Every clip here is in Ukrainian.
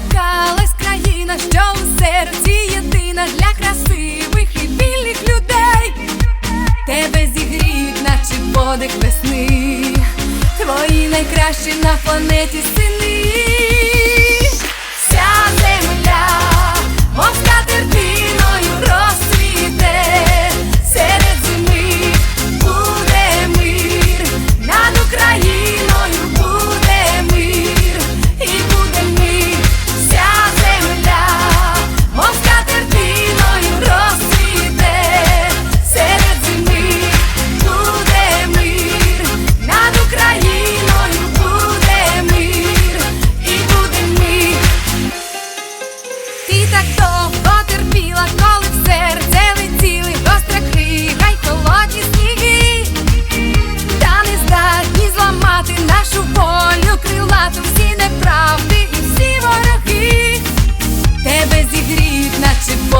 зачекалась країна, що в серці єдина для красивих і вільних людей. Тебе зігріють, наче подих весни, твої найкращі на планеті сили.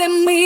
than me.